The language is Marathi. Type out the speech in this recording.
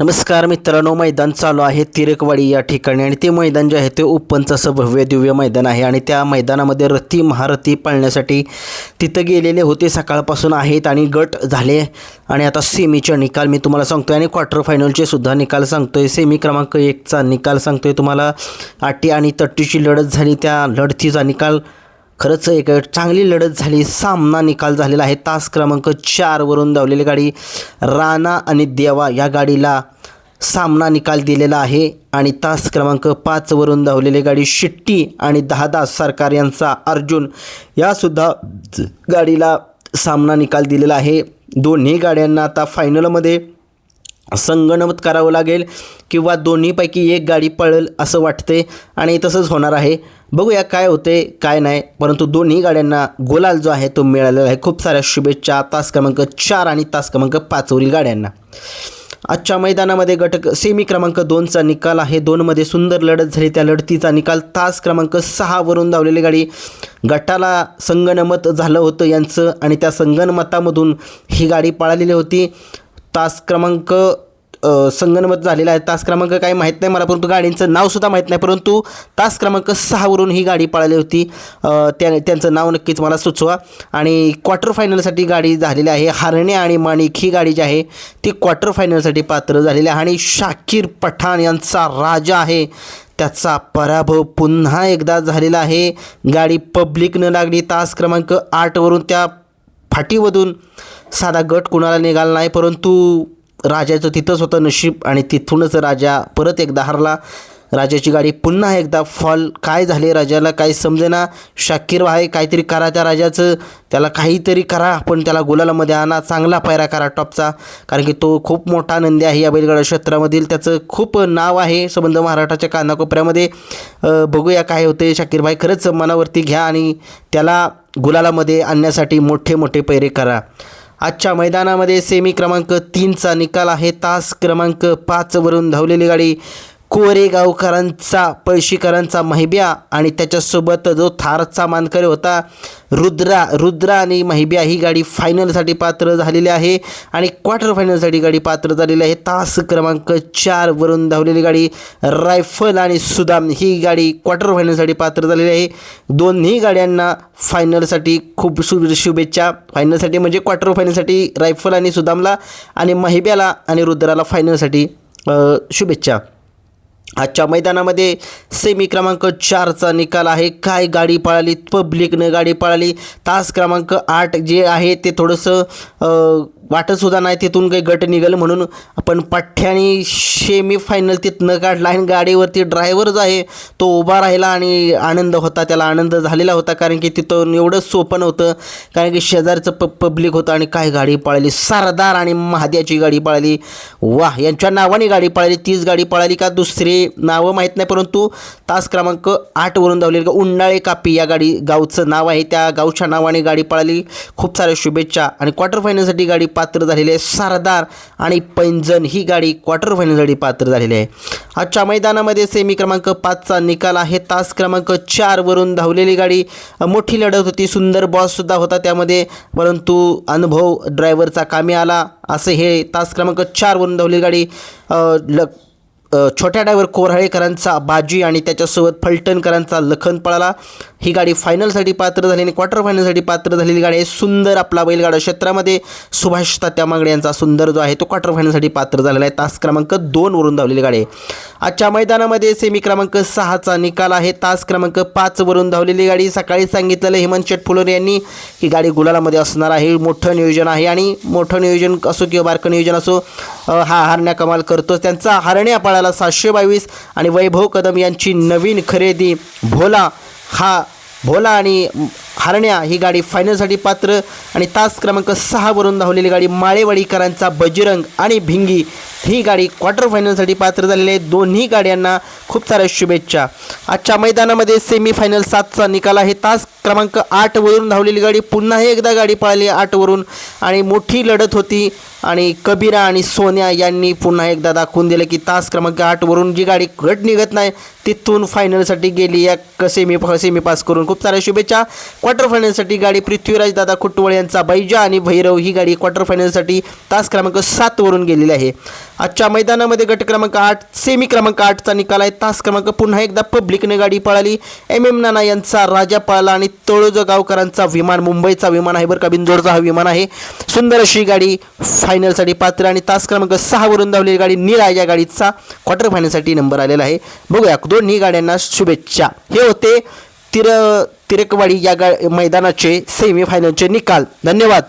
नमस्कार मित्रांनो मैदान चालू आहे तिरकवाडी या ठिकाणी आणि ते मैदान जे आहे ते ओपनचं असं भव्य दिव्य मैदान आहे आणि त्या मैदानामध्ये रथी महारथी पाळण्यासाठी तिथं गेलेले होते सकाळपासून आहेत आणि गट झाले. आणि आता सेमीचे निकाल मी तुम्हाला सांगतोय आणि क्वार्टर फायनलचे सुद्धा निकाल सांगतोय. सेमी क्रमांक एकचा निकाल सांगतोय तुम्हाला. आटी आणि तट्टीची लढत झाली त्या लढतीचा निकाल खरंच एक चांगली लढत झाली सामना निकाल झालेला आहे. तास क्रमांक चारवरून धावलेली गाडी राणा आणि देवा या गाडीला सामना निकाल दिलेला आहे. आणि तास क्रमांक पाचवरून धावलेली गाडी शिट्टी आणि दहादास सरकार यांचा अर्जुन यासुद्धा गाडीला सामना निकाल दिलेला आहे. दोन्ही गाड्यांना आता फायनलमध्ये संगणमत करावं लागेल किंवा दोन्हीपैकी एक गाडी पळेल असं वाटते आणि तसंच होणार आहे. बघूया काय होते काय नाही. परंतु दोन्ही गाड्यांना गोलाल जो आहे तो मिळालेला आहे. खूप साऱ्या शुभेच्छा. तास क्रमांक चार आणि तास क्रमांक पाचवरील गाड्यांना. आजच्या मैदानामध्ये गट सेमी क्रमांक दोनचा निकाल आहे. दोनमध्ये सुंदर लढत झाली. त्या लढतीचा निकाल तास क्रमांक सहावरून धावलेली गाडी गटाला संगणमत झालं होतं यांचं आणि त्या संगणमतामधून ही गाडी पळालेली होती. तास क्रमांक संगणमत झालेला आहे. तास क्रमांक काही माहीत नाही मला परंतु गाडींचं नावसुद्धा माहीत नाही. परंतु तास क्रमांक सहावरून ही गाडी पळाली होती. त्या त्यांचं नाव नक्कीच मला सुचवा. आणि क्वार्टर फायनलसाठी गाडी झालेली आहे. हरणे आणि माणिक ही गाडी जी आहे ती क्वार्टर फायनलसाठी पात्र झालेली आहे. आणि शाकीर पठाण यांचा राजा आहे. त्याचा पराभव पुन्हा एकदा झालेला आहे. गाडी पब्लिक न लागली. तास क्रमांक आठवरून त्या फाटीमधून साधा गट कुणाला निघाला नाही परंतु राजाचं तिथंच होतं नशीब आणि तिथूनच राजा परत एकदा हरला. राजाची गाडी पुन्हा एकदा फॉल. काय झाले राजाला काही समजेना? शाकीर आहे काहीतरी करा त्या राजाचं. त्याला काहीतरी करा पण त्याला गुलालामध्ये आणा. चांगला पायरा करा टॉपचा. कारण की तो खूप मोठा नंदी आहे या बैलगाडा क्षेत्रामधील. त्याचं खूप नाव आहे संबंध महाराष्ट्राच्या कानाकोपऱ्यामध्ये. बघूया काय होते. शाकीरभाई खरंच मनावरती घ्या आणि त्याला गुलालामध्ये आणण्यासाठी मोठे मोठे पैरे करा. आजच्या मैदानामध्ये सेमी क्रमांक तीनचा निकाल आहे. तास क्रमांक पाचवरून धावलेली गाडी कोरेगावकरांचा पळशीकरांचा महिब्या आणि त्याच्यासोबत जो थारचा मानकरी होता रुद्रा रुद्रा आणि महिब्या ही गाडी फायनलसाठी पात्र झालेली आहे आणि क्वार्टर फायनलसाठी गाडी पात्र झालेली आहे. तास क्रमांक चारवरून धावलेली गाडी रायफल आणि सुदाम ही गाडी क्वार्टर फायनलसाठी पात्र झालेली आहे. दोन्ही गाड्यांना फायनलसाठी खूप शु शुभेच्छा. फायनलसाठी म्हणजे क्वार्टर फायनलसाठी रायफल आणि सुदामला आणि महिब्याला आणि रुद्राला फायनलसाठी शुभेच्छा. आजच्या मैदानामध्ये सेमी क्रमांक चारचा निकाल आहे. काय गाडी पळाली? पब्लिकनं गाडी पळाली. तास क्रमांक आठ जे आहे ते थोडंसं वाटतसुद्धा नाही. तिथून काही गट निघाल म्हणून आपण पठ्ठ्याने सेमी फायनल तिथनं काढला आणि गाडीवरती ड्रायव्हर जो आहे. तो उभा राहिला आणि आनंद होता. त्याला आनंद झालेला होता कारण की तिथं एवढं सोपं नव्हतं. कारण की शेजारचं प पब्लिक होतं आणि काय गाडी पळाली? सरदार आणि महाद्याची गाडी पळाली. वाह! यांच्या नावाने गाडी पळाली. तीच गाडी पळाली का दुसरी? नावं माहीत नाही परंतु तास क्रमांक आठवरून धावलेली का उन्हाळे कापी या गाडी गावचं नाव आहे. त्या गावच्या नावाने गाडी पळाली. खूप साऱ्या शुभेच्छा आणि क्वार्टर फायनलसाठी गाडी पात्र झालेली आहे. सरदार आणि पैंजण ही गाडी क्वार्टर फायनलसाठी पात्र झालेली आहे. आजच्या मैदानामध्ये सेमी क्रमांक पाचचा निकाल आहे. तास क्रमांक चारवरून धावलेली गाडी मोठी लढत होती. सुंदर बॉससुद्धा होता त्यामध्ये परंतु अनुभव ड्रायव्हरचा कामी आला. असं हे तास क्रमांक चारवरून धावलेली गाडी ल छोट्या ड्रायव्हर कोरहाळेकरांचा बाजी आणि त्याच्यासोबत फलटणकरांचा लखन पळाला. ही गाडी फायनलसाठी पात्र झाली आणि क्वार्टर फायनलसाठी पात्र झालेली गाडी आहे सुंदर आपला बैलगाडा क्षेत्रामध्ये. सुभाष तात्या मागडे यांचा सुंदर जो आहे तो क्वार्टर फायनलसाठी पात्र झालेला आहे. तास क्रमांक दोनवरून धावलेली गाडी आहे. आजच्या मैदानामध्ये सेमी क्रमांक सहाचा निकाल आहे. तास क्रमांक पाचवरून धावलेली गाडी. सकाळी सांगितलेलं हेमंत शेट फुलोरे यांनी ही गाडी गुलालामध्ये असणार आहे. मोठं नियोजन आहे आणि मोठं नियोजन असो किंवा बारकं नियोजन असो हा हारण्या कमाल करतोच. त्यांचा हरण्या रुपयाला सातशे बावीस आणि वैभव कदम यांची नवीन खरेदी. भोला हा भोला आणि हरण्या ही गाडी फायनलसाठी पात्र आणि तास क्रमांक सहावरून धावलेली गाडी माळेवाडीकरांचा बजरंग आणि भिंगी ही गाडी क्वार्टर फायनलसाठी पात्र झालेली आहे. दोन्ही गाड्यांना खूप साऱ्या शुभेच्छा. आजच्या मैदानामध्ये सेमी फायनल सातचा निकाल आहे. तास क्रमांक आठवरून धावलेली गाडी पुन्हा एकदा गाडी पळाली आठवरून आणि मोठी लढत होती. आणि कबीरा आणि सोन्या यांनी पुन्हा एकदा दाखवून दिलं की तास क्रमांक आठवरून जी गाडी घट निघत नाही तिथून फायनलसाठी गेली या सेमी सेमी पास करून. खूप साऱ्या शुभेच्छा. क्वार्टर फायनलसाठी गाडी पृथ्वीराज दादा कुटवळ यांचा बैजा आणि भैरव ही गाडी क्वार्टर फायनलसाठी तास क्रमांक सातवरून गेलेली आहे. आजच्या मैदानामध्ये गट क्रमांक आठ सेमी क्रमांक आठचा निकाल आहे. तास क्रमांक पुन्हा एकदा पब्लिकने गाडी पळाली. एम एम नाना यांचा राजा पळाला आणि तळोजगावकरांचा विमान मुंबईचा विमान आहे बरं का बिंदोडचा हा विमान आहे. सुंदर अशी गाडी फायनलसाठी पात्र आणि तास क्रमांक सहावरून धावलेली गाडी निळा या गाडीचा क्वार्टर फायनलसाठी नंबर आलेला आहे. बघूया दोन्ही गाड्यांना शुभेच्छा. हे होते तिर तिरकवाडी या गा मैदानाचे सेमी फायनलचे निकाल. धन्यवाद.